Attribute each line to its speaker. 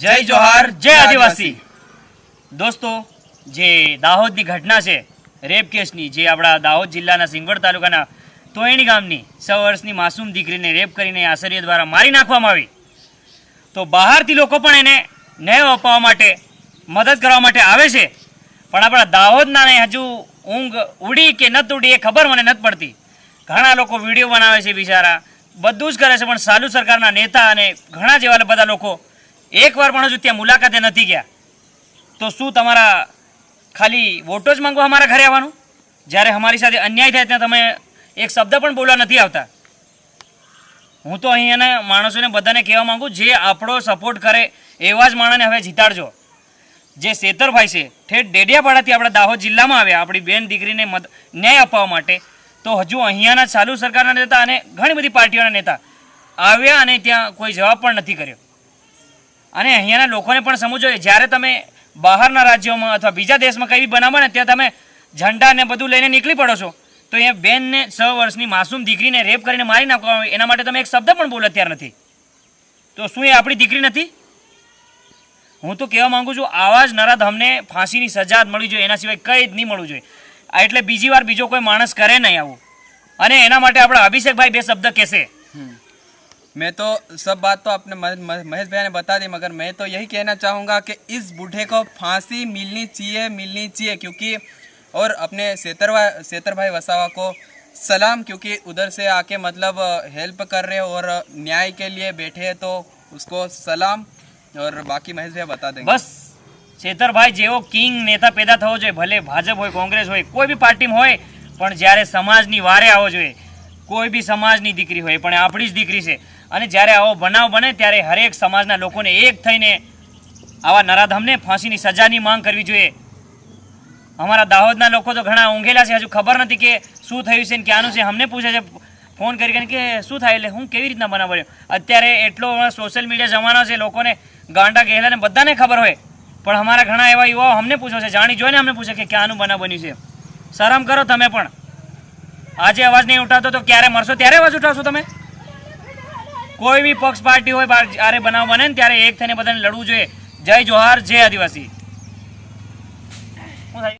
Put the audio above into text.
Speaker 1: જય જોહાર જય આદિવાસી. દોસ્તો જે દાહોદની ઘટના છે રેપ કેસની જે આપણા દાહોદ જિલ્લાના સિંગવડ તાલુકાના તોયણી ગામની છ વર્ષની માસૂમ દીકરીને રેપ કરીને આશ્ચર્ય દ્વારા મારી નાખવામાં આવી. તો બહારથી લોકો પણ એને ન્યાય અપાવવા માટે મદદ કરવા માટે આવે છે. પણ આપણા દાહોદના હજુ ઊંઘ ઉડી કે નત ઉડી એ ખબર મને નથી પડતી. ઘણા લોકો વીડિયો બનાવે છે બિચારા. બધું જ કરે છે પણ સાલુ સરકારના નેતા અને ઘણા જેવા બધા લોકો એકવાર પણ હજુ ત્યાં મુલાકાતે નથી ગયા, તો શું તમારા ખાલી વોટો જ માંગવા અમારા ઘરે આવવાનું? જ્યારે અમારી સાથે અન્યાય થાય ત્યાં તમે એક શબ્દ પણ બોલવા નથી આવતા. હું તો અહીંયાના માણસોને બધાને કહેવા માંગુ, જે આપણો સપોર્ટ કરે એવા જ માણસને હવે જીતાડજો. જે સેતરભાઈ છે, ઠેઠ ડેડિયાપાડાથી આપણા દાહોદ જિલ્લામાં આવ્યા, આપણી બેન દીકરીને મત ન્યાય અપાવવા માટે. તો હજુ અહીંયાના ચાલુ સરકારના નેતા અને ઘણી બધી પાર્ટીઓના નેતા આવ્યા અને ત્યાં કોઈ જવાબ પણ નથી કર્યો. અને અહીંયાના લોકોને પણ સમજવું જોઈએ. જ્યારે તમે બહારના રાજ્યોમાં અથવા બીજા દેશમાં કંઈ બનાવો ને, ત્યાં તમે ઝંડા ને બધું લઈને નીકળી પડો છો, તો અહીંયા બેનને છ વર્ષની માસૂમ દીકરીને રેપ કરીને મારી નાખવા એના માટે તમે એક શબ્દ પણ બોલો અત્યાર નથી. તો શું એ આપણી દીકરી નથી? હું તો કહેવા માંગુ છું, આવા જ નરાધમને ફાંસીની સજા જ મળવી જોઈએ, એના સિવાય કંઈ જ નહીં મળવું જોઈએ. એટલે બીજી વાર બીજો કોઈ માણસ કરે નહીં આવું. અને એના માટે આપણા અભિષેકભાઈ બે શબ્દ કહેશે.
Speaker 2: मैं तो सब बात तो आपने मह- मह- महेश भैया ने बता दी मगर मैं तो यही कहना चाहूँगा कि इस बूढ़े को फांसी मिलनी चाहिए मिलनी चाहिए क्योंकि और अपने सेतरवा सेतर भाई वसावा को सलाम क्योंकि उधर से आके मतलब हेल्प कर रहे हैं और न्याय के लिए बैठे हैं तो उसको सलाम और बाकी महेश भैया बता देंगे
Speaker 1: બસ છેતરભાઈ જેવો કિંગ નેતા પેદા થવો જોઈએ ભલે ભાજપ હોય કોંગ્રેસ હોય કોઈ બી પાર્ટીમાં હોય પણ જ્યારે સમાજની વારે આવવો જોઈએ કોઈ બી સમાજની દીકરી હોય પણ આપણી જ દીકરી છે. અને જ્યારે આવો બનાવ બને, ત્યારે હરેક સમાજના લોકોને એક થઈને આવા નરાધમને ફાંસીની સજાની માંગ કરવી જોઈએ. અમારા દાહોદના લોકો તો ઘણા ઊંઘેલા છે. હજુ ખબર નથી કે શું થયું છે ને ક્યાંનું છે. અમને પૂછે છે, ફોન કરી કે શું થાય, એટલે હું કેવી રીતના બનાવ બન્યો? અત્યારે એટલો સોશિયલ મીડિયા જમાનો છે, લોકોને ગાંડા ગહેલાને બધાને ખબર હોય. પણ અમારા ઘણા એવા યુવાઓ અમને પૂછો છે. જાણી જોઈને અમને પૂછે કે ક્યાંનું બનાવ બન્યું છે. શરમ કરો તમે પણ. આજે અવાજ નહીં ઉઠાવતો તો ક્યારે મળશો ત્યારે અવાજ ઉઠાવશો તમે? કોઈ બી પક્ષ પાર્ટી હોય જ્યારે બનાવ બને ને ત્યારે એક થઈને બધાને લડવું જોઈએ. જય જોહાર, જય આદિવાસી.